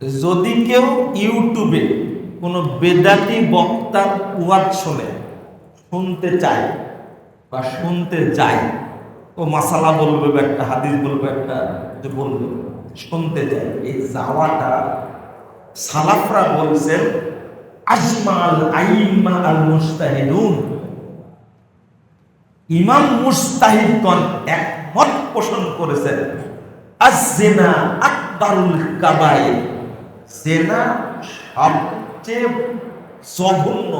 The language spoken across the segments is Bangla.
যদি কেউ ইউটিউবে কোনো বেদাতি বক্তার ওয়াজ শোনে, শুনতে চায় বা শুনতে যায়, ও মাসালা বলবে বা একটা হাদিস বলবে একটা যে বলবে, শুনতে যায়, এই যাওয়াটা সালাফরা বলছেন, আজমাল আইম্মা আল মুস্তাহিদুন ইমাম মুস্তাহিদগণ একমত পোষণ করেছেন আজ-জিনা আকবারুল কাবাইর। জেনা সবচেয়ে জঘন্য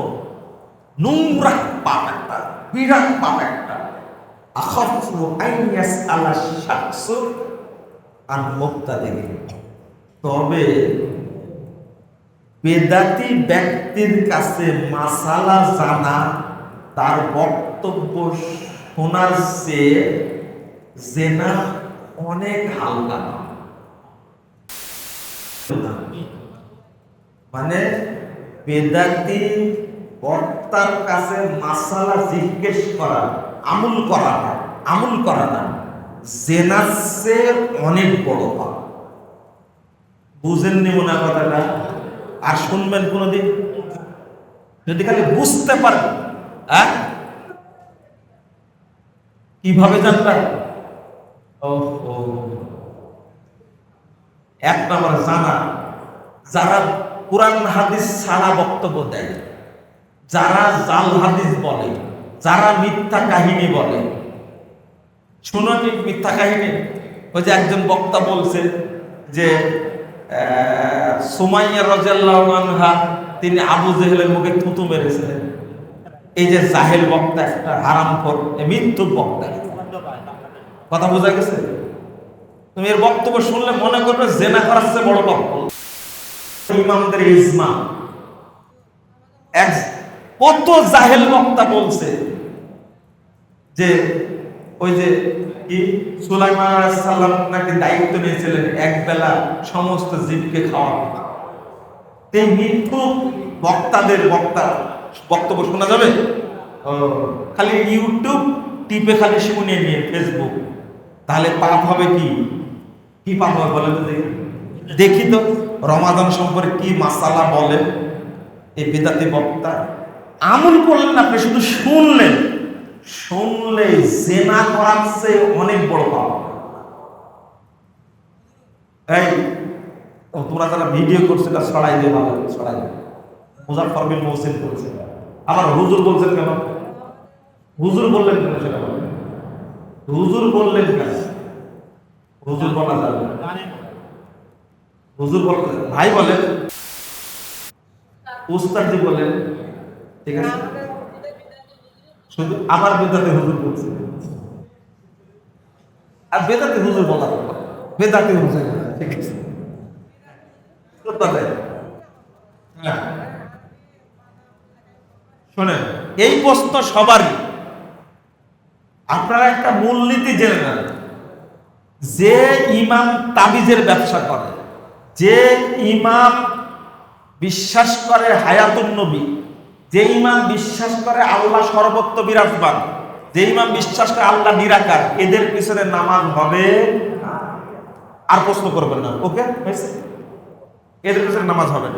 নোংরা পাপ একটা বিরাট পাপ একটা। আখাফু আইয়াস আলা শাখসু আর মুক্তাদিকে তবে বেদাতি ব্যক্তির কাছে মাসালা জানা, তার বক্তব্য শোনার চেয়ে জেনা অনেক হালকা। মানে বেদাতি বক্তার কাছে মাসালা জিজ্ঞেস করা, আমুল করা না, আমুল করা না। জেনার অনেক বড় পাপ। বুঝেননি মনে কথাটা? আর শুনবেন কোনোদিন? যদি খালি বুঝতে পারেন হ্যাঁ কীভাবে জানবেন এক নম্বর জানা, যারা কোরআন হাদিস ছাড়া বক্তব্য দেয়। যারা জাল হাদিস বলে, যারা মিথ্যা কাহিনী বলে। শুনুন মিথ্যা কাহিনী? ওই যে একজন বক্তা বলছে যে সুমাইয়া রাজিয়াল্লাহু আনহা, তিনি আবু জেহেলের মুখে থুতু মেরেছিলেন। এই যে জাহেল বক্তা একটা হারামখোর, এ মৃত্যু বক্তা। কথা বোঝা গেছে? তুমি এর বক্তব্য শুনলে মনে করবে জেনা করার চেয়ে বড় পাপ ইমামদের ইজমা। কত জাহেল বক্তা বলছে যে, ওই যে কি সুলাইমান আলাইহিস নাকি দায়িত্ব নিয়েছিলেন এক বেলা সমস্ত জীবকে খাওয়ানো এই মৃত্যু বক্তাদের বক্তা বক্তব্য শোনা যাবে? খালি ইউটিউব টিপে খালি শুনে নিয়ে ফেসবুক। তাহলে পাপ হবে কি? কি পাপ হবে বলে তো দেখি। দেখি তো, রমাদান সম্পর্কে কি মাসালা বলে এই বেদাতি বক্তা, আমল করলেন আপনি শুধু শুনলেন। শুনলে জেনা করার চেয়ে অনেক বড় পাপ। এই তোমরা যারা ভিডিও করছে তা ছড়াই দিয়ে ভালো দিয়ে মুজাফর বিন মহসিন করছে আবার হুজুর বলছেন কেন? হুজুর বললেন কেন সেটা বলেন? হুজুর বললেন কেন? হুজুর বলা যাবে। হুজুর ভাই বলেন ঠিক আছে? শুধু আবার বেদাতে হুজুর বলছে। আর বেদাতে হুজুর বলা বেদাতে হুজুর ঠিক আছে? হ্যাঁ। শোনেন, এই প্রশ্ন সবারই। আপনারা একটা মূলনীতি জেনে নেন। যে ইমাম তাবিজের ব্যবসা করে যে ইমাম বিশ্বাস করে হায়াতুন নবী, যে ইমাম বিশ্বাস করে আল্লাহ সর্বত্র বিরাজমান, যে ইমাম বিশ্বাস করে আল্লাহ নিরাকার, এদের পিছনে নামাজ হবে আর প্রশ্ন করবেন না, ওকে? এদের পিছনে নামাজ হবে